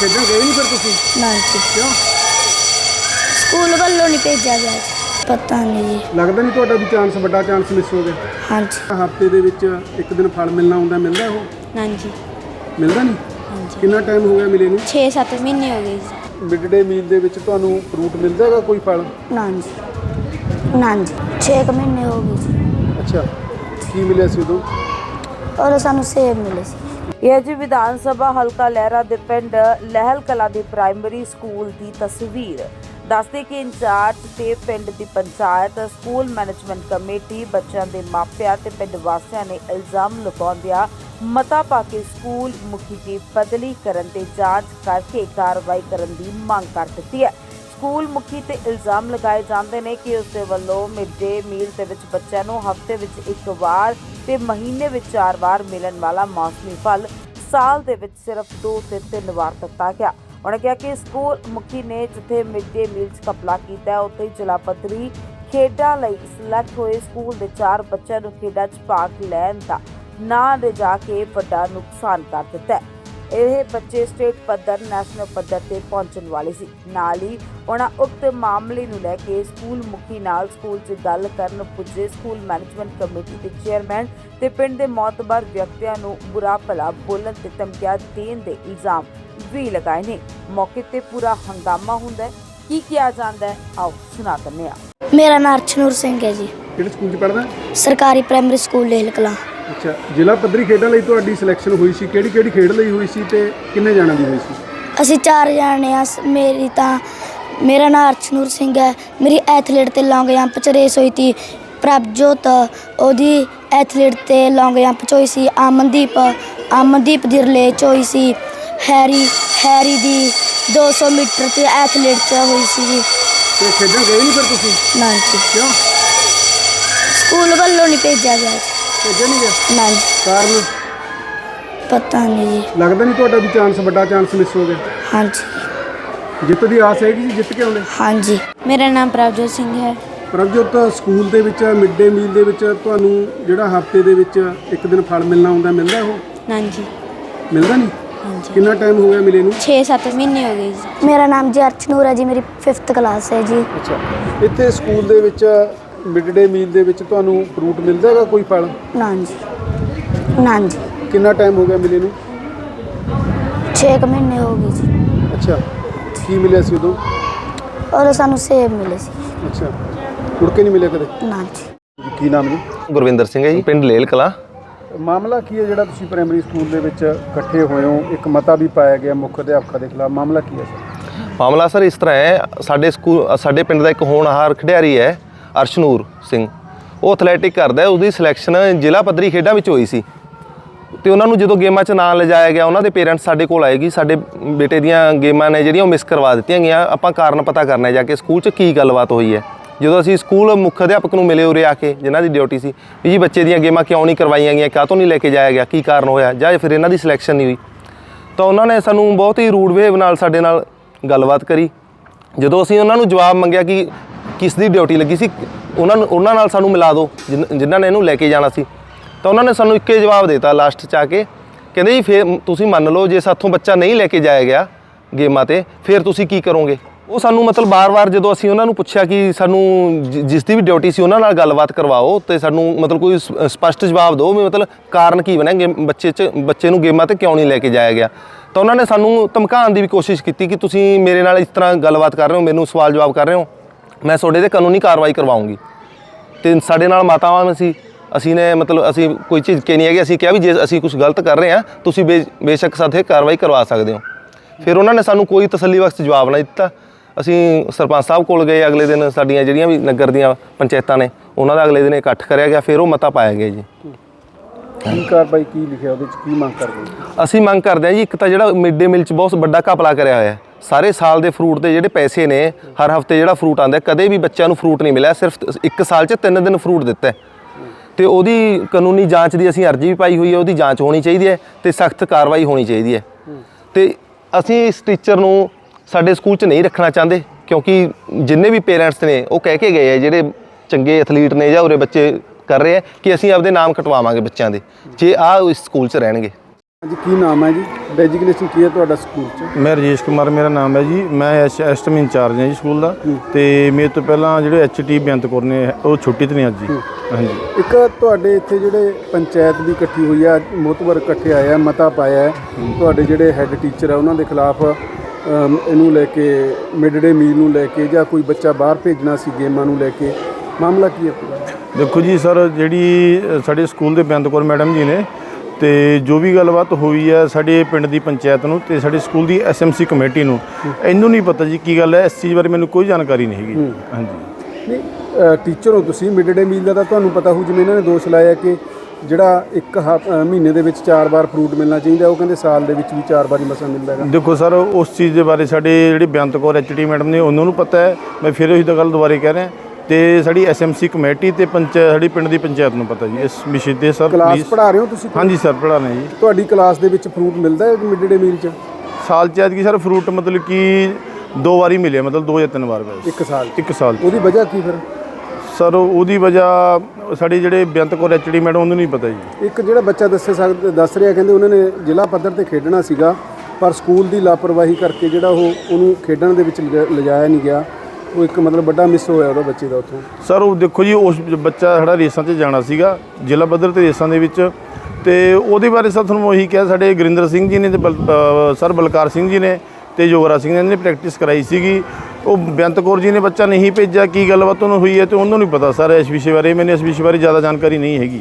ਖੇਡਣ ਗਏ ਨਹੀਂ ਫਿਰ ਤੁਸੀਂ? ਨਾ ਜੀ। ਕਿਉਂ? ਸਕੂਲ ਵੱਲੋਂ ਨਹੀਂ ਭੇਜਿਆ ਗਿਆ ਜੀ। ਪਤਾ ਨਹੀਂ ਜੀ। ਲੱਗਦਾ ਨਹੀਂ ਤੁਹਾਡਾ ਵੀ ਚਾਂਸ ਵੱਡਾ ਚਾਂਸ ਮਿਸ ਹੋ ਗਿਆ? ਹਾਂਜੀ। ਹਫ਼ਤੇ ਦੇ ਵਿੱਚ ਇੱਕ ਦਿਨ ਫਲ ਮਿਲਣਾ ਹੁੰਦਾ ਮਿਲਦਾ ਉਹ? ਹਾਂਜੀ ਮਿਲਦਾ ਨਹੀਂ ਹਾਂਜੀ। ਕਿੰਨਾ ਟਾਈਮ ਹੋ ਗਿਆ ਮਿਲੇ ਨੂੰ? 6-7 ਮਹੀਨੇ ਹੋ ਗਏ ਜੀ। ਮਿਡ ਡੇ ਮੀਲ ਦੇ ਵਿੱਚ ਤੁਹਾਨੂੰ ਫਰੂਟ ਮਿਲਦਾ ਹੈਗਾ ਕੋਈ ਫਲ? ਨਾ ਜੀ। ਨਾ ਜੀ। 6 ਮਹੀਨੇ ਹੋ ਗਏ ਜੀ। ਅੱਛਾ। ਕੀ ਮਿਲਿਆ ਸੀ ਉਦੋਂ? ਔਰ ਸਾਨੂੰ ਸੇਬ ਮਿਲੇ ਸੀ। ਇਹ ਜੀ ਵਿਧਾਨ ਸਭਾ ਹਲਕਾ ਲਹਿਰਾ ਦੇ ਪਿੰਡ ਲਹਿਲ ਕਲਾ ਦੇ ਪ੍ਰਾਇਮਰੀ ਸਕੂਲ ਦੀ ਤਸਵੀਰ। ਦੱਸਦੇ ਕਿ ਇੰਚਾਰਜ ਤੇ ਪਿੰਡ ਦੀ ਪੰਚਾਇਤ, ਸਕੂਲ ਮੈਨੇਜਮੈਂਟ ਕਮੇਟੀ, ਬੱਚਿਆਂ ਦੇ ਮਾਪਿਆਂ ਤੇ ਪਿੰਡ ਵਾਸੀਆਂ ਨੇ ਇਲਜ਼ਾਮ ਲਗਾਉਂਦਿਆਂ ਮਤਾ ਪਾ ਕੇ ਸਕੂਲ ਮੁਖੀ ਦੀ ਬਦਲੀ ਕਰਨ ਤੇ ਜਾਂਚ ਕਰਕੇ ਕਾਰਵਾਈ ਕਰਨ ਦੀ ਮੰਗ ਕਰ ਦਿੱਤੀ ਹੈ। ਸਕੂਲ ਮੁਖੀ ਤੇ ਇਲਜ਼ਾਮ ਲਗਾਏ ਜਾਂਦੇ ਨੇ ਕਿ ਉਸ ਦੇ ਵੱਲੋਂ ਮਿਡ ਡੇ ਮੀਲ ਦੇ ਵਿੱਚ ਬੱਚਿਆਂ ਨੂੰ ਹਫ਼ਤੇ ਵਿੱਚ ਇੱਕ ਵਾਰ ਤੇ ਮਹੀਨੇ ਵਿੱਚ ਚਾਰ ਵਾਰ ਮਿਲਣ ਵਾਲਾ ਮੌਸਮੀ ਫਲ ਸਾਲ ਦੇ ਵਿੱਚ ਸਿਰਫ ਦੋ ਤੇ ਤਿੰਨ ਵਾਰ ਦਿੱਤਾ ਗਿਆ। ਉਹਨਾਂ ਕਿਹਾ ਕਿ ਸਕੂਲ ਮੁਖੀ ਨੇ ਜਿੱਥੇ ਮਿਡ ਡੇ ਮੀਲ 'ਚ ਕਪਲਾ ਕੀਤਾ, ਉੱਥੇ ਹੀ ਜ਼ਿਲ੍ਹਾ ਪੱਧਰੀ ਖੇਡਾਂ ਲਈ ਸਿਲੈਕਟ ਹੋਏ ਸਕੂਲ ਦੇ ਚਾਰ ਬੱਚਿਆਂ ਨੂੰ ਖੇਡਾਂ 'ਚ ਭਾਗ ਲੈਣ ਦਾ ਨਾ ਲਿਜਾ ਕੇ ਵੱਡਾ ਨੁਕਸਾਨ ਕਰ ਦਿੱਤਾ ਹੈ। ਇਹ ਬੱਚੇ ਸਟੇਟ ਪੱਧਰ ਨੈਸ਼ਨਲ ਪੱਧਰ ਤੇ ਪਹੁੰਚਣ ਵਾਲੇ ਸੀ। ਨਾਲ ਹੀ ਉਹਨਾਂ ਉਕਤ ਮਾਮਲੇ ਨੂੰ ਲੈ ਕੇ ਸਕੂਲ ਮੁਖੀ ਨਾਲ ਸਕੂਲ 'ਚ ਗੱਲ ਕਰਨ ਪੁੱਜੇ ਸਕੂਲ ਮੈਨੇਜਮੈਂਟ ਕਮੇਟੀ ਦੇ ਚੇਅਰਮੈਨ ਤੇ ਪਿੰਡ ਦੇ ਮੌਤਬਰ ਵਿਅਕਤੀਆਂ ਨੂੰ ਬੁਰਾ ਭਲਾ ਬੋਲਣ ਤੇ ਧਮਕੀਆਂ ਦੇਣ ਦੇ ਇਲਜ਼ਾਮ ਵੀ ਲਗਾਏ ਨੇ। ਮੌਕੇ ਤੇ ਪੂਰਾ ਹੰਗਾਮਾ ਹੁੰਦਾ ਹੈ। ਕੀ ਕਿਹਾ ਜਾਂਦਾ ਹੈ? ਆਓ ਸੁਣਾ ਦਿੰਦੇ ਹਾਂ। ਮੇਰਾ ਨਾਮ ਅਰਸ਼ਨੂਰ ਸਿੰਘ ਹੈ ਜੀ। ਕਿਹੜੇ ਸਕੂਲ 'ਚ ਪੜ੍ਹਦਾ? ਸਰਕਾਰੀ ਪ੍ਰਾਇਮਰੀ ਸਕੂਲ ਲੇਲ ਕਲਾਂ ਅੱਛਾ ਜ਼ਿਲ੍ਹਾ ਪੱਧਰੀ ਖੇਡਾਂ ਲਈ ਤੁਹਾਡੀ ਸਿਲੈਕਸ਼ਨ ਹੋਈ ਸੀ ਕਿਹੜੀ ਕਿਹੜੀ ਖੇਡ ਲਈ ਹੋਈ ਸੀ ਤੇ ਕਿੰਨੇ ਜਾਣਾਂ ਦੀ ਹੋਈ ਸੀ? ਅਸੀਂ ਚਾਰ ਜਾਣੇ ਆ ਮੇਰੀ ਤਾਂ ਮੇਰਾ ਨਾਮ ਅਰਸ਼ਨੂਰ ਸਿੰਘ ਹੈ ਮੇਰੀ ਐਥਲੀਟ ਤੇ ਲੌਂਗ ਜੰਪ ਚ ਰੇਸ ਹੋਈ ਤੀ ਪ੍ਰਭਜੋਤ ਉਹਦੀ ਐਥਲੀਟ ਤੇ ਲੌਂਗ ਜੰਪ ਚ ਹੋਈ ਸੀ ਅਮਨਦੀਪ ਅਮਨਦੀਪ ਦੀ ਰਿਲੇ ਚ ਹੋਈ ਸੀ ਹੈਰੀ ਹੈਰੀ ਦੀ 200 ਮੀਟਰ ਤੇ ਐਥਲੀਟ ਚ ਹੋਈ ਸੀ ਜੀ। ਤੇ ਖੇਡਣ ਗਏ ਨਹੀਂ ਫਿਰ ਤੁਸੀਂ? ਨਾ ਜੀ। ਕਿਉਂ? ਸਕੂਲ ਵੱਲੋਂ ਨਹੀਂ ਭੇਜਿਆ ਗਿਆ ਖੇਡਿਆ ਨਹੀਂ ਗਿਆ? ਨਾ ਜੀ ਕਾਰਨ? ਪਤਾ ਨਹੀਂ ਜੀ। ਲੱਗਦਾ ਨਹੀਂ ਤੁਹਾਡਾ ਵੀ ਚਾਂਸ ਵੱਡਾ ਚਾਂਸ ਮਿਸ ਹੋ ਗਿਆ? ਹਾਂਜੀ। ਜਿੱਤ ਦੀ ਆਸ ਹੈਗੀ ਸੀ ਜਿੱਤ ਕੇ ਆਉਂਦੇ? ਹਾਂਜੀ। ਮੇਰਾ ਨਾਮ ਪ੍ਰਭਜੋਤ ਸਿੰਘ ਹੈ। ਪ੍ਰਭਜੋਤ ਸਕੂਲ ਦੇ ਵਿੱਚ ਮਿਡ ਡੇ ਮੀਲ ਦੇ ਵਿੱਚ ਤੁਹਾਨੂੰ ਜਿਹੜਾ ਹਫ਼ਤੇ ਦੇ ਵਿੱਚ ਇੱਕ ਦਿਨ ਫਲ ਮਿਲਣਾ ਹੁੰਦਾ ਮਿਲਦਾ ਉਹ? ਹਾਂਜੀ। ਮਿਲਦਾ ਨਹੀਂ ਹਾਂਜੀ। ਕਿੰਨਾ ਟਾਈਮ ਹੋ ਗਿਆ ਮਿਲੇ ਨੂੰ? 6-7 ਮਹੀਨੇ ਹੋ ਗਏ ਜੀ। ਮੇਰਾ ਨਾਮ ਜੀ ਅਰਸ਼ਨੂਰ ਹੈ ਜੀ ਮੇਰੀ 5th ਕਲਾਸ ਹੈ ਜੀ। ਅੱਛਾ। ਇੱਥੇ ਸਕੂਲ ਦੇ ਵਿੱਚ ਮਿਡ ਡੇ ਮੀਲ ਦੇ ਵਿੱਚ ਤੁਹਾਨੂੰ ਫਰੂਟ ਮਿਲਦਾ ਹੈਗਾ ਕੋਈ ਫਲ? ਨਾ ਜੀ। ਨਾ ਜੀ। ਕਿੰਨਾ ਟਾਈਮ ਹੋ ਗਿਆ ਮਿਲੇ ਨੂੰ? 6 ਮਹੀਨੇ ਹੋ ਗਏ ਜੀ। ਅੱਛਾ। ਕੀ ਮਿਲਿਆ ਸੀ ਉਦੋਂ? ਔਰ ਸਾਨੂੰ ਸੇਬ ਮਿਲੇ ਸੀ। ਅੱਛਾ। ਮੁੜ ਕੇ ਨਹੀਂ ਮਿਲਿਆ ਕਦੇ? ਨਾ ਜੀ। ਕੀ ਨਾਮ ਜੀ? ਗੁਰਵਿੰਦਰ ਸਿੰਘ ਹੈ ਜੀ ਪਿੰਡ ਲੇਲ ਕਲਾ। ਮਾਮਲਾ ਕੀ ਹੈ ਜਿਹੜਾ ਤੁਸੀਂ ਪ੍ਰਾਇਮਰੀ ਸਕੂਲ ਦੇ ਵਿੱਚ ਇਕੱਠੇ ਹੋਏ ਹੋ? ਇੱਕ ਮਤਾ ਵੀ ਪਾਇਆ ਗਿਆ ਮੁੱਖ ਅਧਿਆਪਕਾਂ ਦੇ ਖਿਲਾਫ। ਮਾਮਲਾ ਕੀ ਹੈ ਸਰ? ਮਾਮਲਾ ਸਰ ਇਸ ਤਰ੍ਹਾਂ ਹੈ ਸਾਡੇ ਸਕੂਲ ਸਾਡੇ ਪਿੰਡ ਦਾ ਇੱਕ ਹੋਣਹਾਰ ਖਿਡਾਰੀ ਹੈ ਅਰਸ਼ਨੂਰ ਸਿੰਘ। ਉਹ ਐਥਲੈਟਿਕ ਕਰਦਾ ਹੈ, ਉਹਦੀ ਸਿਲੈਕਸ਼ਨ ਜ਼ਿਲ੍ਹਾ ਪੱਧਰੀ ਖੇਡਾਂ ਵਿੱਚ ਹੋਈ ਸੀ। ਤੇ ਉਹਨਾਂ ਨੂੰ ਜਦੋਂ ਗੇਮਾਂ 'ਚ ਨਾਂ ਲਿਜਾਇਆ ਗਿਆ, ਉਹਨਾਂ ਦੇ ਪੇਰੈਂਟਸ ਸਾਡੇ ਕੋਲ ਆਏਗੀ ਸਾਡੇ ਬੇਟੇ ਦੀਆਂ ਗੇਮਾਂ ਨੇ ਜਿਹੜੀਆਂ ਉਹ ਮਿਸ ਕਰਵਾ ਦਿੱਤੀਆਂ ਗਈਆਂ। ਆਪਾਂ ਕਾਰਨ ਪਤਾ ਕਰਨਾ ਜਾ ਕੇ ਸਕੂਲ 'ਚ ਕੀ ਗੱਲਬਾਤ ਹੋਈ ਹੈ। ਜਦੋਂ ਅਸੀਂ ਸਕੂਲ ਮੁੱਖ ਅਧਿਆਪਕ ਨੂੰ ਮਿਲੇ ਉਰੇ ਆ ਕੇ, ਜਿਨ੍ਹਾਂ ਦੀ ਡਿਊਟੀ ਸੀ, ਵੀ ਜੀ ਬੱਚੇ ਦੀਆਂ ਗੇਮਾਂ ਕਿਉਂ ਨਹੀਂ ਕਰਵਾਈਆਂ ਗਈਆਂ ਕਾਹ ਤੋਂ ਨਹੀਂ ਲੈ ਕੇ ਜਾਇਆ ਗਿਆ, ਕੀ ਕਾਰਨ ਹੋਇਆ, ਜਾਂ ਫਿਰ ਇਹਨਾਂ ਦੀ ਸਿਲੈਕਸ਼ਨ ਨਹੀਂ ਹੋਈ। ਤਾਂ ਉਹਨਾਂ ਨੇ ਸਾਨੂੰ ਬਹੁਤ ਹੀ ਰੂਡ ਵੇਵ ਨਾਲ ਸਾਡੇ ਨਾਲ ਗੱਲਬਾਤ ਕਰੀ। ਜਦੋਂ ਅਸੀਂ ਉਹਨਾਂ ਨੂੰ ਜਵਾਬ ਮੰਗਿਆ ਕਿ ਕਿਸ ਦੀ ਡਿਊਟੀ ਲੱਗੀ ਸੀ, ਉਹਨਾਂ ਨੂੰ, ਉਹਨਾਂ ਨਾਲ ਸਾਨੂੰ ਮਿਲਾ ਦਿਓ, ਜਿਨ- ਜਿਨ੍ਹਾਂ ਨੇ ਇਹਨੂੰ ਲੈ ਕੇ ਜਾਣਾ ਸੀ। ਤਾਂ ਉਹਨਾਂ ਨੇ ਸਾਨੂੰ ਇੱਕੇ ਜਵਾਬ ਦਿੱਤਾ ਲਾਸਟ 'ਚ ਆ ਕੇ, ਕਹਿੰਦੇ ਜੀ ਫੇਰ ਤੁਸੀਂ ਮੰਨ ਲਓ ਜੇ ਸਾਥੋਂ ਬੱਚਾ ਨਹੀਂ ਲੈ ਕੇ ਜਾਇਆ ਗਿਆ ਗੇਮਾਂ ਤੇ, ਫਿਰ ਤੁਸੀਂ ਕੀ ਕਰੋਗੇ? ਉਹ ਸਾਨੂੰ ਮਤਲਬ ਬਾਰ-ਬਾਰ ਜਦੋਂ ਅਸੀਂ ਉਹਨਾਂ ਨੂੰ ਪੁੱਛਿਆ ਕਿ ਸਾਨੂੰ ਜਿ- ਜਿਸ ਦੀ ਵੀ ਡਿਊਟੀ ਸੀ ਉਹਨਾਂ ਨਾਲ ਗੱਲਬਾਤ ਕਰਵਾਓ, ਤੇ ਸਾਨੂੰ ਮਤਲਬ ਕੋਈ ਸ- ਸਪਸ਼ਟ ਜਵਾਬ ਦਿਓ ਵੀ ਮਤਲਬ ਕਾਰਨ ਕੀ ਬਣਿਆ, ਗੇਮ, ਬੱਚੇ 'ਚ, ਬੱਚੇ ਨੂੰ ਗੇਮਾਂ ਤੇ ਕਿਉਂ ਨਹੀਂ ਲੈ ਕੇ ਜਾਇਆ ਗਿਆ। ਤਾਂ ਉਹਨਾਂ ਨੇ ਸਾਨੂੰ ਧਮਕਾਉਣ ਦੀ ਵੀ ਕੋਸ਼ਿਸ਼ ਕੀਤੀ ਕਿ ਤੁਸੀਂ ਮੇਰੇ ਨਾਲ ਇਸ ਤਰ੍ਹਾਂ ਗੱਲਬਾਤ ਕਰ ਰਹੇ ਹੋ, ਮੈਨੂੰ ਸਵਾਲ ਜਵਾਬ ਕਰ ਰਹੇ ਹੋ। ਮੈਂ ਤੁਹਾਡੇ ਤੇ ਕਾਨੂੰਨੀ ਕਾਰਵਾਈ ਕਰਵਾਉਂਗੀ। ਤੇ ਸਾਡੇ ਨਾਲ ਮਾਤਾਵਾਂ ਸੀ। ਅਸੀਂ ਨੇ ਮਤਲਬ ਅਸੀਂ ਕੋਈ ਚੀਜ਼ ਕੇ ਨਹੀਂ ਹੈਗੀ ਅਸੀਂ ਕਿਹਾ ਵੀ ਜੇ ਅਸੀਂ ਕੁਝ ਗਲਤ ਕਰ ਰਹੇ ਹਾਂ ਤੁਸੀਂ ਬੇਸ਼ੱਕ ਸਾਥੇ ਕਾਰਵਾਈ ਕਰਵਾ ਸਕਦੇ ਹੋ। ਫਿਰ ਉਹਨਾਂ ਨੇ ਸਾਨੂੰ ਕੋਈ ਤਸੱਲੀ ਬਖਸ਼ ਜਵਾਬ ਨਾ ਦਿੱਤਾ। ਅਸੀਂ ਸਰਪੰਚ ਸਾਹਿਬ ਕੋਲ ਗਏ ਅਗਲੇ ਦਿਨ ਸਾਡੀਆਂ ਜਿਹੜੀਆਂ ਵੀ ਨਗਰ ਦੀਆਂ ਪੰਚਾਇਤਾਂ ਨੇ ਉਹਨਾਂ ਦਾ ਅਗਲੇ ਦਿਨ ਇਕੱਠ ਕਰਿਆ ਗਿਆ ਫਿਰ ਉਹ ਮਤਾ ਪਾਇਆ ਗਿਆ ਜੀ। ਕੀ ਕਾਰਵਾਈ ਕੀ ਲਿਖਿਆ ਉਹਦੇ ਵਿੱਚ ਕੀ ਮੰਗ ਕਰਦੇ ਅਸੀਂ ਮੰਗ ਕਰਦੇ ਹਾਂ ਜੀ ਇੱਕ ਤਾਂ ਜਿਹੜਾ ਮਿਡ ਡੇ ਮੀਲ 'ਚ ਬਹੁਤ ਵੱਡਾ ਘਪਲਾ ਕਰਿਆ ਹੋਇਆ ਹੈ। ਸਾਰੇ ਸਾਲ ਦੇ ਫਰੂਟ ਦੇ ਜਿਹੜੇ ਪੈਸੇ ਨੇ, ਹਰ ਹਫ਼ਤੇ ਜਿਹੜਾ ਫਰੂਟ ਆਉਂਦਾ, ਕਦੇ ਵੀ ਬੱਚਿਆਂ ਨੂੰ ਫਰੂਟ ਨਹੀਂ ਮਿਲਿਆ, ਸਿਰਫ ਇੱਕ ਸਾਲ 'ਚ ਤਿੰਨ ਦਿਨ ਫਰੂਟ ਦਿੱਤਾ ਹੈ। ਤੇ ਉਹਦੀ ਕਾਨੂੰਨੀ ਜਾਂਚ ਦੀ ਅਸੀਂ ਅਰਜ਼ੀ ਵੀ ਪਾਈ ਹੋਈ ਹੈ, ਉਹਦੀ ਜਾਂਚ ਹੋਣੀ ਚਾਹੀਦੀ ਹੈ ਤੇ ਸਖਤ ਕਾਰਵਾਈ ਹੋਣੀ ਚਾਹੀਦੀ ਹੈ ਤੇ ਅਸੀਂ ਇਸ ਟੀਚਰ ਨੂੰ ਸਾਡੇ ਸਕੂਲ 'ਚ ਨਹੀਂ ਰੱਖਣਾ ਚਾਹੁੰਦੇ, ਕਿਉਂਕਿ ਜਿੰਨੇ ਵੀ ਪੇਰੈਂਟਸ ਨੇ, ਉਹ ਕਹਿ ਕੇ ਗਏ ਆ ਜਿਹੜੇ ਚੰਗੇ ਐਥਲੀਟ ਨੇ ਜਾਂ ਉਰੇ ਬੱਚੇ ਕਰ ਰਹੇ ਆ ਕਿ ਅਸੀਂ ਆਪਦੇ ਨਾਮ ਕਟਵਾਵਾਂਗੇ ਬੱਚਿਆਂ ਦੇ, ਜੇ ਆ ਇਸ ਸਕੂਲ 'ਚ ਰਹਿਣਗੇ ਹਾਂਜੀ ਕੀ ਨਾਮ ਹੈ ਜੀ? ਡੈਜਿਗਨੇਸ਼ਨ ਕੀ ਹੈ ਤੁਹਾਡਾ ਸਕੂਲ 'ਚ? ਮੈਂ ਰਜੇਸ਼ ਕੁਮਾਰ ਮੇਰਾ ਨਾਮ ਹੈ ਜੀ। ਮੈਂ ਐਸ ਐਸਟਮ ਇੰਚਾਰਜ ਹਾਂ ਜੀ ਸਕੂਲ ਦਾ। ਤੇ ਮੇਰੇ ਤੋਂ ਪਹਿਲਾਂ ਜਿਹੜੇ ਐਚਟੀ ਬੇਅੰਤ ਕੌਰ ਨੇ ਉਹ ਛੁੱਟੀ ਤੇ ਨੇ ਅੱਜ ਜੀ। ਹਾਂਜੀ। ਇੱਕ ਤੁਹਾਡੇ ਇੱਥੇ ਜਿਹੜੇ ਪੰਚਾਇਤ ਵੀ ਇਕੱਠੀ ਹੋਈ ਆ ਮੋਤਬਰ ਇਕੱਠੇ ਆਏ ਆ ਮਤਾ ਪਾਇਆ ਹੈ। ਤੁਹਾਡੇ ਜਿਹੜੇ ਹੈੱਡ ਟੀਚਰ ਆ ਉਹਨਾਂ ਦੇ ਖਿਲਾਫ ਅਮ, ਇਹਨੂੰ ਲੈ ਕੇ ਮਿਡ ਡੇ ਮੀਲ ਨੂੰ ਲੈ ਕੇ ਜਾਂ ਕੋਈ ਬੱਚਾ ਬਾਹਰ ਭੇਜਣਾ ਸੀ ਗੇਮਾਂ ਨੂੰ ਲੈ ਕੇ ਮਾਮਲਾ ਕੀ ਹੈ? ਪੂਰਾ ਦੇਖੋ ਜੀ ਸਰ ਜਿਹੜੀ ਅ, ਸਾਡੇ ਸਕੂਲ ਦੇ ਬੇਅੰਤ ਕੌਰ ਮੈਡਮ ਜੀ ਨੇ ਤੇ ਜੋ ਵੀ ਗੱਲਬਾਤ ਹੋਈ ਹੈ ਸਾਡੇ ਪਿੰਡ ਦੀ ਪੰਚਾਇਤ ਨੂੰ ਤੇ ਸਾਡੇ ਸਕੂਲ ਦੀ ਐਸਐਮਸੀ ਕਮੇਟੀ ਨੂੰ ਇਹਨੂੰ ਨਹੀਂ ਪਤਾ ਜੀ ਕੀ ਗੱਲ ਹੈ ਇਸ ਚੀਜ਼ ਬਾਰੇ ਮੈਨੂੰ ਕੋਈ ਜਾਣਕਾਰੀ ਨਹੀਂ ਹੈਗੀ। ਹਾਂਜੀ। ਨਹੀਂ ਟੀਚਰ ਹੋ ਤੁਸੀਂ ਮਿਡ ਡੇ ਮੀਲ ਦਾ ਤਾਂ ਤੁਹਾਨੂੰ ਪਤਾ ਹੋਊ ਜਿਵੇਂ ਇਹਨਾਂ ਨੇ ਦੋਸ਼ ਲਾਇਆ ਕਿ ਜਿਹੜਾ ਇੱਕ ਮਹੀਨੇ ਦੇ ਵਿੱਚ ਚਾਰ ਵਾਰ ਫਰੂਟ ਮਿਲਣਾ ਚਾਹੀਦਾ ਉਹ ਕਹਿੰਦੇ ਸਾਲ ਦੇ ਵਿੱਚ ਵੀ ਚਾਰ ਵਾਰ ਹੀ ਮਸਾਂ ਮਿਲਦਾ ਹੈਗਾ। ਦੇਖੋ ਸਰ ਉਸ ਚੀਜ਼ ਦੇ ਬਾਰੇ ਸਾਡੇ ਜਿਹੜੇ ਬੇਅੰਤ ਕੌਰ ਐਚਟੀ ਮੈਡਮ ਨੇ ਉਹਨਾਂ ਨੂੰ ਪਤਾ ਹੈ ਮੈਂ ਫਿਰ ਉਹੀ ਤਾਂ ਗੱਲ ਦੁਬਾਰੇ ਕਹਿ ਰਿਹਾ। ਤੇ ਸਾਡੀ ਐਸਐਮਸੀ ਕਮੇਟੀ ਤੇ ਪੰਚਾਇਤ ਸਾਡੀ ਪਿੰਡ ਦੀ ਪੰਚਾਇਤ ਨੂੰ ਪਤਾ ਜੀ ਇਸ ਵਿਸ਼ੇ ਤੇ ਸਰ ਕਲਾਸ ਪਲੀਜ਼ ਪੜ੍ਹਾ ਰਹੇ ਹੋ ਤੁਸੀਂ? ਹਾਂਜੀ ਸਰ ਪੜ੍ਹਾਉਣਾ ਜੀ। ਤੁਹਾਡੀ ਕਲਾਸ ਦੇ ਵਿੱਚ ਫਰੂਟ ਮਿਲਦਾ ਹੈ ਮਿਡ ਡੇ ਮੀਲ 'ਚ? ਸਾਲ ਚ ਐਤਕੀ ਸਰ ਫਰੂਟ ਮਤਲਬ ਕਿ ਦੋ ਵਾਰੀ ਮਿਲਿਆ ਮਤਲਬ ਦੋ ਜਾਂ ਤਿੰਨ ਵਾਰ ਬਸ। ਇੱਕ ਸਾਲ 'ਚ? ਇੱਕ ਸਾਲ 'ਚ। ਉਹਦੀ ਵਜ੍ਹਾ ਕੀ ਫਿਰ? ਸਰ ਉਹਦੀ ਵਜ੍ਹਾ ਸਾਡੇ ਜਿਹੜੇ ਬੇਅੰਤ ਕੌਰ ਐਚਡੀ ਮੈਡਮ ਉਹਨੂੰ ਨਹੀਂ ਪਤਾ ਜੀ। ਇੱਕ ਜਿਹੜਾ ਬੱਚਾ ਦੱਸੇ ਸਕਦਾ ਦੱਸ ਰਿਹਾ ਕਹਿੰਦੇ ਉਹਨਾਂ ਨੇ ਜ਼ਿਲ੍ਹਾ ਪੱਧਰ ਤੇ ਖੇਡਣਾ ਸੀਗਾ ਪਰ ਸਕੂਲ ਦੀ ਲਾਪਰਵਾਹੀ ਕਰਕੇ ਜਿਹੜਾ ਉਹ ਉਹਨੂੰ ਖੇਡਣ ਦੇ ਵਿੱਚ ਲਿਜਾ- ਲਿਜਾਇਆ ਨਹੀਂ ਗਿਆ। ਉਹ ਇੱਕ ਮਤਲਬ ਵੱਡਾ ਮਿਸ ਹੋਇਆ ਉਹਦਾ ਬੱਚੇ ਦਾ ਉੱਥੋਂ। ਸਰ ਉਹ ਦੇਖੋ ਜੀ ਉਸ ਬੱਚਾ ਸਾਡਾ ਰੇਸਾਂ 'ਚ ਜਾਣਾ ਸੀਗਾ ਜ਼ਿਲ੍ਹਾ ਪੱਧਰ ਤੇ ਰੇਸਾਂ ਦੇ ਵਿੱਚ। ਤੇ ਉਹਦੇ ਬਾਰੇ ਸਰ ਤੁਹਾਨੂੰ ਉਹੀ ਕਿਹਾ ਸਾਡੇ ਗੁਰਿੰਦਰ ਸਿੰਘ ਜੀ ਨੇ ਤੇ ਬਲ- ਅ, ਸਰ ਬਲਕਾਰ ਸਿੰਘ ਜੀ ਨੇ ਤੇ ਯੋਗਰਾਜ ਸਿੰਘ ਨੇ ਪ੍ਰੈਕਟਿਸ ਕਰਾਈ ਸੀਗੀ। ਉਹ ਬੇਅੰਤ ਕੌਰ ਜੀ ਨੇ ਬੱਚਾ ਨਹੀਂ ਭੇਜਿਆ ਕੀ ਗੱਲਬਾਤ ਉਹਨੂੰ ਹੋਈ ਹੈ ਤੇ ਉਹਨੂੰ ਨਹੀਂ ਪਤਾ ਸਰ ਇਸ ਵਿਸ਼ੇ ਬਾਰੇ ਮੈਨੂੰ ਇਸ ਵਿਸ਼ੇ ਬਾਰੇ ਜ਼ਿਆਦਾ ਜਾਣਕਾਰੀ ਨਹੀਂ ਹੈਗੀ।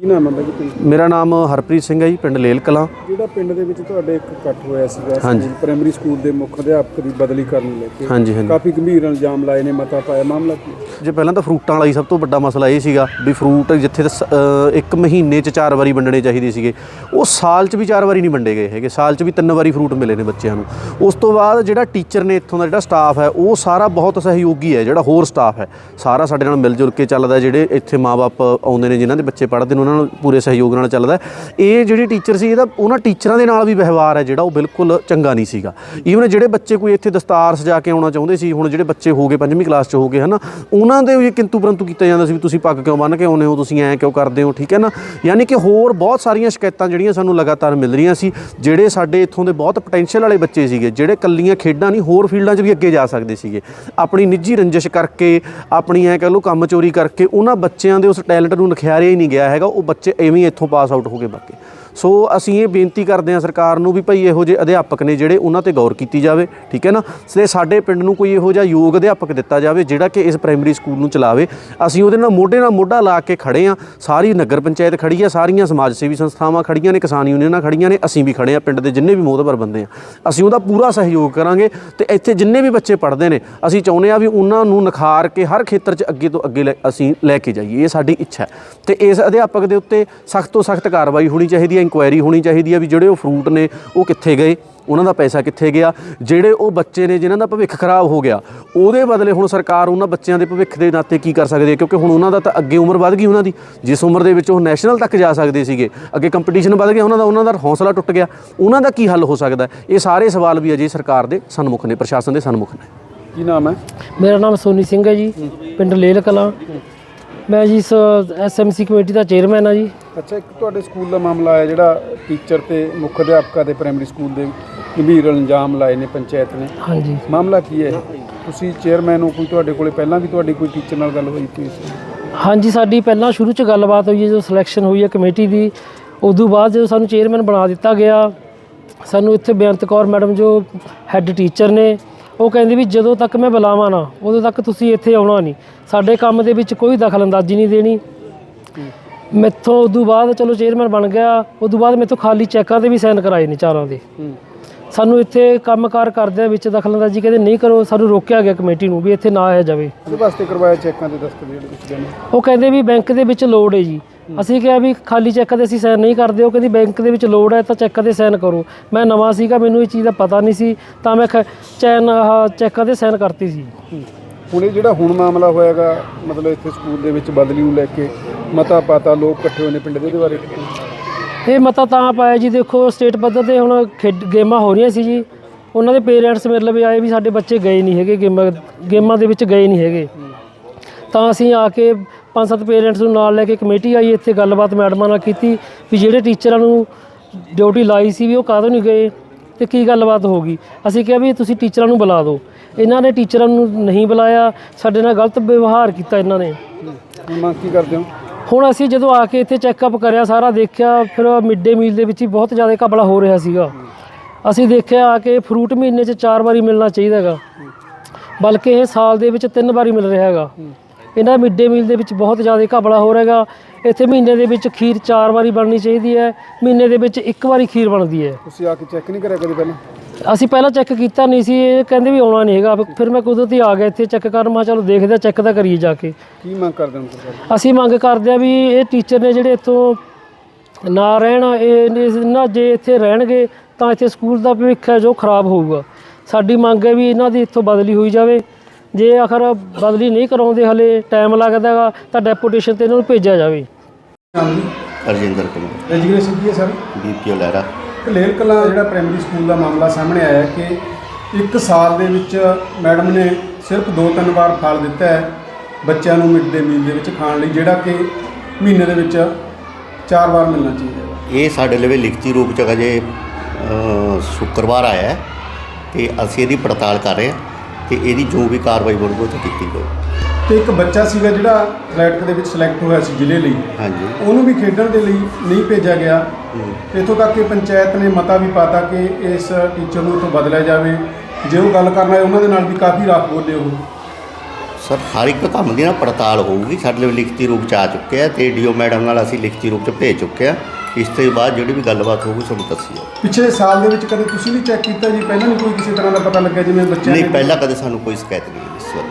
ਕੀ ਨਾਮ ਹੈ ਬਾਈ ਜੀ ਮੇਰਾ ਨਾਮ ਹਰਪ੍ਰੀਤ ਸਿੰਘ ਹੈ ਜੀ ਪਿੰਡ ਲੇਲ ਕਲਾਂ। ਜਿਹੜਾ ਪਿੰਡ ਦੇ ਵਿੱਚ ਤੁਹਾਡੇ ਇੱਕ ਇਕੱਠ ਹੋਇਆ ਸੀਗਾ ਹਾਂਜੀ। ਪ੍ਰਾਇਮਰੀ ਸਕੂਲ ਦੇ ਮੁੱਖ ਅਧਿਆਪਕ ਦੀ ਬਦਲੀ ਕਰਨ ਨੂੰ ਲੈ ਕੇ ਹਾਂਜੀ ਹਾਂਜੀ। ਕਾਫੀ ਗੰਭੀਰ ਇਲਜ਼ਾਮ ਲਾਏ ਨੇ ਮਤਾ ਪਾਇਆ ਮਾਮਲਾ ਕੀ? ਹੈ? ਜੇ ਪਹਿਲਾਂ ਤਾਂ ਫਰੂਟਾਂ ਵਾਲਾ ਹੀ ਸਭ ਤੋਂ ਵੱਡਾ ਮਸਲਾ ਇਹ ਸੀਗਾ ਵੀ ਫਰੂਟ ਜਿੱਥੇ ਤਾਂ ਸ- ਅ, ਇੱਕ ਮਹੀਨੇ 'ਚ ਚਾਰ ਵਾਰੀ ਵੰਡਣੇ ਚਾਹੀਦੇ ਸੀਗੇ। ਉਹ ਸਾਲ 'ਚ ਵੀ ਚਾਰ ਵਾਰੀ ਨਹੀਂ ਵੰਡੇ ਗਏ ਹੈਗੇ ਸਾਲ 'ਚ ਵੀ ਤਿੰਨ ਵਾਰੀ ਫਰੂਟ ਮਿਲੇ ਨੇ ਬੱਚਿਆਂ ਨੂੰ। ਉਸ ਤੋਂ ਬਾਅਦ ਜਿਹੜਾ ਟੀਚਰ ਨੇ ਇੱਥੋਂ ਦਾ ਜਿਹੜਾ ਸਟਾਫ ਹੈ ਉਹ ਉਹ ਸਾਰਾ ਬਹੁਤ ਸਹਿਯੋਗੀ ਹੈ, ਜਿਹੜਾ ਹੋਰ ਸਟਾਫ ਹੈ। ਸਾਰਾ ਸਾਡੇ ਨਾਲ ਮਿਲ ਜੁਲ ਕੇ ਚੱਲਦਾ ਜਿਹੜੇ ਇੱਥੇ ਮਾਪੇ ਆਉਂਦੇ ਨੇ, ਜਿਨ੍ਹਾਂ ਦੇ ਬੱਚੇ ਪੜ੍ਹਦੇ ਨੇ, ਉਹਨਾਂ ਨਾਲ ਪੂਰੇ ਸਹਿਯੋਗ ਨਾਲ ਚੱਲਦਾ ਇਹ ਜਿਹੜੀ ਟੀਚਰ ਸੀ, ਇਹਦਾ ਉਹਨਾਂ ਟੀਚਰਾਂ ਦੇ ਨਾਲ ਵੀ ਵਿਵਹਾਰ ਹੈ, ਜਿਹੜਾ ਉਹ ਬਿਲਕੁਲ ਚੰਗਾ ਨਹੀਂ ਸੀਗਾ। ਈਵਨ ਜਿਹੜੇ ਬੱਚੇ ਕੋਈ ਇੱਥੇ ਦਸਤਾਰ ਸਜਾ ਕੇ ਆਉਣਾ ਚਾਹੁੰਦੇ ਸੀ, ਹੁਣ ਜਿਹੜੇ ਬੱਚੇ ਹੋ ਗਏ, ਪੰਜਵੀਂ ਕਲਾਸ 'ਚ ਹੋ ਗਏ, ਹਨਾ, ਉਹਨਾਂ ਦੇ ਵੀ ਕਿੰਤੂ ਪਰੰਤੂ ਕੀਤਾ ਜਾਂਦਾ ਸੀ ਵੀ ਤੁਸੀਂ ਪੱਗ ਕਿਉਂ ਬੰਨ੍ਹ ਕੇ ਆਉਂਦੇ ਹੋ, ਤੁਸੀਂ ਐਂ ਕਿਉਂ ਕਰਦੇ ਹੋ, ਠੀਕ ਹੈ ਨਾ? ਯਾਨੀ ਕਿ ਹੋਰ ਬਹੁਤ ਸਾਰੀਆਂ ਸ਼ਿਕਾਇਤਾਂ ਜਿਹੜੀਆਂ ਸਾਨੂੰ ਲਗਾਤਾਰ ਮਿਲ ਰਹੀਆਂ ਸੀ, ਜਿਹੜੇ ਸਾਡੇ ਇੱਥੋਂ ਦੇ ਬਹੁਤ ਪੋਟੈਂਸ਼ੀਅਲ ਵਾਲੇ ਬੱਚੇ ਸੀਗੇ, ਜਿਹੜੇ ਕੱਲੀਆਂ ਖੇਡਾਂ ਨਹੀਂ, ਹੋਰ ਫੀਲਡਾਂ 'ਚ ਵੀ ਅੱਗੇ ਜਾ ਸਕਦੇ ਸੀਗੇ। ਆਪਣੀ ਨਿੱਜੀ ਰੰਜਿਸ਼ ਕਰਕੇ, ਆਪਣੀ ਐਂ ਕਹਿ ਲਓ ਕੰਮ ਚੋਰੀ ਕਰਕੇ, ਉਹਨਾਂ ਬੱਚਿਆਂ ਦੇ ਉਸ ਟੈਲੈਂਟ ਨੂੰ ਨਿਖਿਆਰਿਆ ਹੀ ਨਹੀਂ ਗਿਆ ਹੈਗਾ, ਉਹ ਬੱਚੇ ਐਵੇਂ ਇੱਥੋਂ ਪਾਸ ਆਊਟ ਹੋ ਗਏ ਬਾਕੀ। ਸੋ ਅਸੀਂ ਇਹ ਬੇਨਤੀ ਕਰਦੇ ਹਾਂ ਸਰਕਾਰ ਨੂੰ ਵੀ ਭਾਈ ਇਹੋ ਜਿਹੇ ਅਧਿਆਪਕ ਨੇ ਜਿਹੜੇ ਉਹਨਾਂ ਤੇ ਗੌਰ ਕੀਤੀ ਜਾਵੇ, ਠੀਕ ਹੈ ਨਾ? ਤੇ ਸਾਡੇ ਪਿੰਡ ਨੂੰ ਕੋਈ ਇਹੋ ਜਿਹਾ ਯੋਗ ਅਧਿਆਪਕ ਦਿੱਤਾ ਜਾਵੇ ਜਿਹੜਾ ਕਿ ਇਸ ਪ੍ਰਾਇਮਰੀ ਸਕੂਲ ਨੂੰ ਚਲਾਵੇ। ਅਸੀਂ ਉਹਦੇ ਨਾਲ ਮੋਢੇ ਨਾਲ ਮੋਢਾ ਲਾ ਕੇ ਖੜੇ ਆ ਸਾਰੀ ਨਗਰ ਪੰਚਾਇਤ ਖੜੀ ਆ ਸਾਰੀਆਂ ਸਮਾਜ ਸੇਵੀ ਸੰਸਥਾਵਾਂ ਖੜੀਆਂ ਨੇ, ਕਿਸਾਨ ਯੂਨੀਅਨਾਂ ਖੜੀਆਂ ਨੇ, ਅਸੀਂ ਵੀ ਖੜੇ ਆ ਪਿੰਡ ਦੇ ਜਿੰਨੇ ਵੀ ਮੋਹਤਬਰ ਬੰਦੇ ਆ। ਅਸੀਂ ਉਹਦਾ ਪੂਰਾ ਸਹਿਯੋਗ ਕਰਾਂਗੇ ਤੇ ਇੱਥੇ ਜਿੰਨੇ ਵੀ ਬੱਚੇ ਪੜ੍ਹਦੇ ਨੇ, ਅਸੀਂ ਚਾਹੁੰਦੇ ਆ ਵੀ ਉਹਨਾਂ ਨੂੰ ਨਿਖਾਰ ਕੇ ਹਰ ਖੇਤਰ 'ਚ ਅੱਗੇ ਤੋਂ ਅੱਗੇ ਲੈ- ਅਸੀਂ ਲੈ ਕੇ ਜਾਈਏ, ਇਹ ਸਾਡੀ ਇੱਛਾ ਹੈ। ਤੇ ਇਸ ਅਧਿਆਪਕ ਦੇ ਉੱਤੇ ਸਖਤ ਤੋਂ ਸਖਤ ਕਾਰਵਾਈ ਹੋਣੀ ਚਾਹੀਦੀ ਹੈ। ਇਨਕੁਆਇਰੀ ਹੋਣੀ ਚਾਹੀਦੀ ਹੈ ਵੀ ਜਿਹੜੇ ਉਹ ਫਰੂਟ ਨੇ ਉਹ ਕਿੱਥੇ ਗਏ ਉਹਨਾਂ ਦਾ ਪੈਸਾ ਕਿੱਥੇ ਗਿਆ ਜਿਹੜੇ ਉਹ ਬੱਚੇ ਨੇ ਜਿਨ੍ਹਾਂ ਦਾ ਭਵਿੱਖ ਖਰਾਬ ਹੋ ਗਿਆ ਉਹਦੇ ਬਦਲੇ ਹੁਣ ਸਰਕਾਰ ਉਹਨਾਂ ਬੱਚਿਆਂ ਦੇ ਭਵਿੱਖ ਦੇ ਨਾਤੇ ਕੀ ਕਰ ਸਕਦੀ ਹੈ? ਕਿਉਂਕਿ ਹੁਣ ਉਹਨਾਂ ਦਾ ਤਾਂ ਅੱਗੇ ਉਮਰ ਵੱਧ ਗਈ ਉਹਨਾਂ ਦੀ ਜਿਸ ਉਮਰ ਦੇ ਵਿੱਚ ਉਹ ਨੈਸ਼ਨਲ ਤੱਕ ਜਾ ਸਕਦੇ ਸੀਗੇ ਅੱਗੇ ਕੰਪੀਟੀਸ਼ਨ ਵੱਧ ਗਿਆ ਉਹਨਾਂ ਦਾ ਉਹਨਾਂ ਦਾ ਹੌਸਲਾ ਟੁੱਟ ਗਿਆ ਉਹਨਾਂ ਦਾ ਕੀ ਹੱਲ ਹੋ ਸਕਦਾ? ਇਹ ਸਾਰੇ ਸਵਾਲ ਵੀ ਅਜੇ ਸਰਕਾਰ ਦੇ ਸਨਮੁਖ ਨੇ ਪ੍ਰਸ਼ਾਸਨ ਦੇ ਸਨਮੁਖ ਨੇ। ਕੀ ਨਾਮ ਹੈ? ਮੇਰਾ ਨਾਮ ਸੋਨੀ ਸਿੰਘ ਹੈ ਜੀ ਪਿੰਡ ਲੇਲ ਕਲਾਂ ਮੈਂ ਜੀ ਐਸਐਮਸੀ ਕਮੇਟੀ ਦਾ ਚੇਅਰਮੈਨ ਆ ਜੀ। ਅੱਛਾ ਇੱਕ ਤੁਹਾਡੇ ਸਕੂਲ ਦਾ ਮਾਮਲਾ ਆਇਆ ਜਿਹੜਾ ਟੀਚਰ ਤੇ ਮੁੱਖ ਅਧਿਆਪਕਾਂ ਦੇ ਪ੍ਰਾਇਮਰੀ ਸਕੂਲ ਦੇ ਗੰਭੀਰ ਇਲਜ਼ਾਮ ਲਾਏ ਨੇ ਪੰਚਾਇਤ ਨੇ। ਹਾਂਜੀ। ਮਾਮਲਾ ਕੀ ਹੈ? ਤੁਸੀਂ ਚੇਅਰਮੈਨ ਹੋ ਕੋਈ ਤੁਹਾਡੇ ਕੋਲੇ ਪਹਿਲਾਂ ਵੀ ਤੁਹਾਡੀ ਕੋਈ ਟੀਚਰ ਨਾਲ ਗੱਲ ਹੋਈ ਸੀ? ਹਾਂਜੀ ਸਾਡੀ ਪਹਿਲਾਂ ਸ਼ੁਰੂ ਚ ਗੱਲਬਾਤ ਹੋਈ ਹੈ ਜਦੋਂ ਸਿਲੈਕਸ਼ਨ ਹੋਈ ਹੈ ਕਮੇਟੀ ਦੀ। ਉਦੋਂ ਬਾਅਦ ਜਦੋਂ ਸਾਨੂੰ ਚੇਅਰਮੈਨ ਬਣਾ ਦਿੱਤਾ ਗਿਆ ਸਾਨੂੰ ਇੱਥੇ ਬੇਅੰਤ ਕੌਰ ਮੈਡਮ ਜੋ ਹੈੱਡ ਟੀਚਰ ਨੇ ਉਹ ਕਹਿੰਦੇ ਵੀ ਜਦੋਂ ਤੱਕ ਮੈਂ ਬੁਲਾਵਾਂ ਨਾ ਉਦੋਂ ਤੱਕ ਤੁਸੀਂ ਇੱਥੇ ਆਉਣਾ ਨਹੀਂ। ਸਾਡੇ ਕੰਮ ਦੇ ਵਿੱਚ ਕੋਈ ਦਖਲਅੰਦਾਜ਼ੀ ਨਹੀਂ ਦੇਣੀ। ਮੈਥੋਂ ਉਦੋਂ ਬਾਅਦ ਚਲੋ ਚੇਅਰਮੈਨ ਬਣ ਗਿਆ ਉਦੋਂ ਬਾਅਦ ਮੈਥੋਂ ਖਾਲੀ ਚੈੱਕਾਂ ਤੇ ਵੀ ਸਾਈਨ ਕਰਾਏ ਨੇ ਚਾਰਾਂ ਦੇ। ਸਾਨੂੰ ਇੱਥੇ ਕੰਮਕਾਰ ਕਰਦਿਆਂ ਵਿੱਚ ਦਖਲਅੰਦਾਜ਼ੀ ਕਹਿੰਦੇ ਨਹੀਂ ਕਰੋ ਸਾਨੂੰ ਰੋਕਿਆ ਗਿਆ ਕਮੇਟੀ ਨੂੰ ਵੀ ਇੱਥੇ ਨਾ ਆਇਆ ਜਾਵੇ। ਉਹਦੇ ਵਾਸਤੇ ਕਰਵਾਇਆ ਚੈੱਕਾਂ ਤੇ ਕਹਿੰਦੇ ਉਹ ਕਹਿੰਦੇ ਵੀ ਬੈਂਕ ਦੇ ਵਿੱਚ ਲੋੜ ਹੈ ਜੀ। ਅਸੀਂ ਕਿਹਾ ਵੀ ਖਾਲੀ ਚੈੱਕ ਤੇ ਅਸੀਂ ਸਾਈਨ ਨਹੀਂ ਕਰਦੇ ਉਹ ਕਹਿੰਦੀ ਬੈਂਕ ਦੇ ਵਿੱਚ ਲੋੜ ਹੈ ਤਾਂ ਚੈੱਕ ਤੇ ਸਾਈਨ ਕਰੋ। ਮੈਂ ਨਵਾਂ ਸੀਗਾ ਮੈਨੂੰ ਇਹ ਚੀਜ਼ ਦਾ ਪਤਾ ਨਹੀਂ ਸੀ ਤਾਂ ਮੈਂ ਚੈਨ ਆਹ ਚੈੱਕਾਂ ਤੇ ਸਾਈਨ ਕਰਤੀ ਸੀ। ਹੁਣ ਇਹ ਜਿਹੜਾ ਹੁਣ ਮਾਮਲਾ ਹੋਇਆਗਾ ਮਤਲਬ ਇੱਥੇ ਸਕੂਲ ਦੇ ਵਿੱਚ ਬਦਲੀ ਨੂੰ ਲੈ ਕੇ ਮਤਾ ਪਾਤਾ ਲੋਕ ਇਕੱਠੇ ਹੋਏ ਨੇ ਪਿੰਡ ਦੇ ਉਹਦੇ ਬਾਰੇ ਇਹ ਮਤਾ ਤਾਂ ਪਾਇਆ ਜੀ ਦੇਖੋ ਸਟੇਟ ਪੱਧਰ ਤੇ ਹੁਣ ਖੇਡ ਗੇਮਾਂ ਹੋ ਰਹੀਆਂ ਸੀ ਜੀ। ਉਹਨਾਂ ਦੇ ਪੇਰੈਂਟਸ ਮੇਰੇ ਲਈ ਆਏ ਵੀ ਸਾਡੇ ਬੱਚੇ ਗਏ ਨਹੀਂ ਹੈਗੇ ਗੇਮਾਂ ਗੇਮਾਂ ਦੇ ਵਿੱਚ ਗਏ ਨਹੀਂ ਹੈਗੇ। ਤਾਂ ਅਸੀਂ ਆ ਕੇ ਪੰਜ ਸੱਤ ਪੇਰੈਂਟਸ ਨੂੰ ਨਾਲ ਲੈ ਕੇ ਕਮੇਟੀ ਆਈ ਇੱਥੇ ਗੱਲਬਾਤ ਮੈਡਮਾਂ ਨਾਲ ਕੀਤੀ ਵੀ ਜਿਹੜੇ ਟੀਚਰਾਂ ਨੂੰ ਡਿਊਟੀ ਲਾਈ ਸੀ ਵੀ ਉਹ ਕਾਹਦੋਂ ਨਹੀਂ ਗਏ ਤੇ ਕੀ ਗੱਲਬਾਤ ਹੋ ਗਈ। ਅਸੀਂ ਕਿਹਾ ਵੀ ਤੁਸੀਂ ਟੀਚਰਾਂ ਨੂੰ ਬੁਲਾ ਦਿਓ। ਇਹਨਾਂ ਨੇ ਟੀਚਰਾਂ ਨੂੰ ਨਹੀਂ ਬੁਲਾਇਆ ਸਾਡੇ ਨਾਲ ਗਲਤ ਵਿਵਹਾਰ ਕੀਤਾ ਇਹਨਾਂ ਨੇ। ਹੁਣ ਮੰਗ ਕੀ ਕਰਦੇ ਹੋ? ਹੁਣ ਅਸੀਂ ਜਦੋਂ ਆ ਕੇ ਇੱਥੇ ਚੈੱਕਅਪ ਕਰਿਆ ਸਾਰਾ ਦੇਖਿਆ ਫਿਰ ਮਿਡ ਮੀਲ ਦੇ ਵਿੱਚ ਹੀ ਬਹੁਤ ਜ਼ਿਆਦਾ ਘਪਲਾ ਹੋ ਰਿਹਾ ਸੀਗਾ। ਅਸੀਂ ਦੇਖਿਆ ਆ ਕੇ ਫਰੂਟ ਮਹੀਨੇ 'ਚ ਚਾਰ ਵਾਰੀ ਮਿਲਣਾ ਚਾਹੀਦਾ ਹੈਗਾ। ਬਲਕਿ ਇਹ ਸਾਲ ਦੇ ਵਿੱਚ ਤਿੰਨ ਵਾਰੀ ਮਿਲ ਰਿਹਾ ਹੈਗਾ। ਇਹਨਾਂ ਮਿਡ ਡੇ ਮੀਲ ਦੇ ਵਿੱਚ ਬਹੁਤ ਜ਼ਿਆਦਾ ਘਪਲਾ ਹੋ ਰਿਹਾ ਹੈਗਾ ਇੱਥੇ ਮਹੀਨੇ ਦੇ ਵਿੱਚ ਖੀਰ ਚਾਰ ਵਾਰੀ ਬਣਨੀ ਚਾਹੀਦੀ ਹੈ। ਮਹੀਨੇ ਦੇ ਵਿੱਚ ਇੱਕ ਵਾਰੀ ਖੀਰ ਬਣਦੀ ਹੈ। ਤੁਸੀਂ ਆ ਕੇ ਚੈੱਕ ਨਹੀਂ ਕਰਿਆ ਕਦੇ ਪਹਿਲਾਂ? ਅਸੀਂ ਪਹਿਲਾਂ ਚੈੱਕ ਕੀਤਾ ਨਹੀਂ ਸੀ ਇਹ ਕਹਿੰਦੇ ਵੀ ਆਉਣਾ ਨਹੀਂ ਹੈਗਾ। ਫਿਰ ਮੈਂ ਕੁਦਰਤੀ ਆ ਗਿਆ ਇੱਥੇ ਚੈੱਕ ਕਰਨ ਮੈਂ ਚਲੋ ਦੇਖਦੇ ਆ ਚੈੱਕ ਤਾਂ ਕਰੀਏ ਜਾ ਕੇ। ਕੀ ਮੰਗ ਕਰਦੇ ਹੋ ਸਰਕਾਰ ਅਸੀਂ ਮੰਗ ਕਰਦੇ ਆ ਵੀ ਇਹ ਟੀਚਰ ਨੇ ਜਿਹੜੇ ਇੱਥੋਂ ਨਾ ਰਹਿਣ ਇਹ ਨਾ ਜੇ ਇੱਥੇ ਰਹਿਣਗੇ ਤਾਂ ਇੱਥੇ ਸਕੂਲ ਦਾ ਭਵਿੱਖ ਹੈ ਜੋ ਖਰਾਬ ਹੋਊਗਾ। ਸਾਡੀ ਮੰਗ ਹੈ ਵੀ ਇਹਨਾਂ ਦੀ ਇੱਥੋਂ ਬਦਲੀ ਹੋਈ ਜਾਵੇ। ਜੇ ਆਖਰ ਬਦਲੀ ਨਹੀਂ ਕਰਾਉਂਦੇ ਹਲੇ ਟਾਈਮ ਲੱਗਦਾ ਹੈਗਾ ਤਾਂ ਡੈਪੂਟੇਸ਼ਨ ਤੇ ਇਹਨਾਂ ਨੂੰ ਭੇਜਿਆ ਜਾਵੇ। ਹਾਂਜੀ ਰਜਿੰਦਰ ਕੁਮਾਰ ਐਜੂਕੇਸ਼ਨ ਕੀ ਹੈ ਸਰ? ਬੀਪੀਓ ਲਹਿਰਾ। ਕਲੇਰ ਕਲਾਂ ਜਿਹੜਾ ਪ੍ਰਾਇਮਰੀ ਸਕੂਲ ਦਾ ਮਾਮਲਾ ਸਾਹਮਣੇ ਆਇਆ ਹੈ ਕਿ ਇੱਕ ਸਾਲ ਦੇ ਵਿੱਚ ਮੈਡਮ ਨੇ ਸਿਰਫ ਦੋ ਤਿੰਨ ਵਾਰ ਫਲ ਦਿੱਤਾ ਹੈ ਬੱਚਿਆਂ ਨੂੰ ਮਿਡ ਡੇ ਮੀਲ ਦੇ ਵਿੱਚ ਖਾਣ ਲਈ ਜਿਹੜਾ ਕਿ ਮਹੀਨੇ ਦੇ ਵਿੱਚ ਚਾਰ ਵਾਰ ਮਿਲਣਾ ਚਾਹੀਦਾ ਹੈ। ਇਹ ਸਾਡੇ ਲਈ ਲਿਖਤੀ ਰੂਪ ਚ ਅਜੇ ਅ, ਸ਼ੁੱਕਰਵਾਰ ਆਇਆ ਹੈ ਤੇ ਅਸੀਂ ਇਹਦੀ ਪੜਤਾਲ ਕਰ ਰਹੇ ਹਾਂ। ਤੇ ਇਹਦੀ ਜੋ ਵੀ ਕਾਰਵਾਈ ਬਣੂਗੀ ਉਹ 'ਤੇ ਕੀਤੀ ਜਾਊ। ਤੇ ਇੱਕ ਬੱਚਾ ਸੀਗਾ ਜਿਹੜਾ ਐਥਲੈਟਿਕ ਦੇ ਵਿੱਚ ਸਿਲੈਕਟ ਹੋਇਆ ਸੀ ਜ਼ਿਲ੍ਹੇ ਲਈ। ਹਾਂਜੀ। ਉਹਨੂੰ ਵੀ ਖੇਡਣ ਦੇ ਲਈ ਨਹੀਂ ਭੇਜਿਆ ਗਿਆ। ਤੇ ਇੱਥੋਂ ਤੱਕ ਕਿ ਪੰਚਾਇਤ ਨੇ ਮਤਾ ਵੀ ਪਾਤਾ ਕਿ ਇਸ ਟੀਚਰ ਨੂੰ ਇੱਥੋਂ ਬਦਲਿਆ ਜਾਵੇ। ਜੇ ਉਹ ਗੱਲ ਕਰਨਾ ਹੈ ਉਹਨਾਂ ਦੇ ਨਾਲ ਵੀ ਕਾਫੀ ਰਾਖ ਬੋਲੇ ਉਹ ਸਰ ਹਰ ਇੱਕ ਕੰਮ ਦੀ ਨਾ ਪੜਤਾਲ ਹੋਊਗੀ। ਸਾਡੇ ਲਈ ਲਿਖਤੀ ਰੂਪ ਚ ਆ ਚੁੱਕਿਆ ਹੈ ਤੇ ਡੀਓ ਮੈਡਮ ਨਾਲ ਅਸੀਂ ਲਿਖਤੀ ਰੂਪ ਚ ਭੇਜ ਚੁੱਕੇ ਹਾਂ। ਇਸ ਤੋਂ ਬਾਅਦ ਜਿਹੜੀ ਵੀ ਗੱਲਬਾਤ ਹੋਊਗੀ ਤੁਹਾਨੂੰ ਦੱਸੀ ਜਾਊ ਪਿਛਲੇ ਸਾਲ ਦੇ ਵਿੱਚ ਕਦੇ ਤੁਸੀਂ ਵੀ ਚੈੱਕ ਕੀਤਾ ਜੀ? ਪਹਿਲਾਂ ਨਹੀਂ ਕੋਈ ਕਿਸੇ ਤਰ੍ਹਾਂ ਦਾ ਪਤਾ ਲੱਗਿਆ ਜਿਵੇਂ ਬੱਚਿਆਂ ਨਹੀਂ ਨੇ ਪਹਿਲਾਂ ਕਦੇ ਸਾਨੂੰ ਕੋਈ ਸ਼ਿਕਾਇਤ ਨਹੀਂ ਮਿਲੀ ਇਸ ਵਾਰ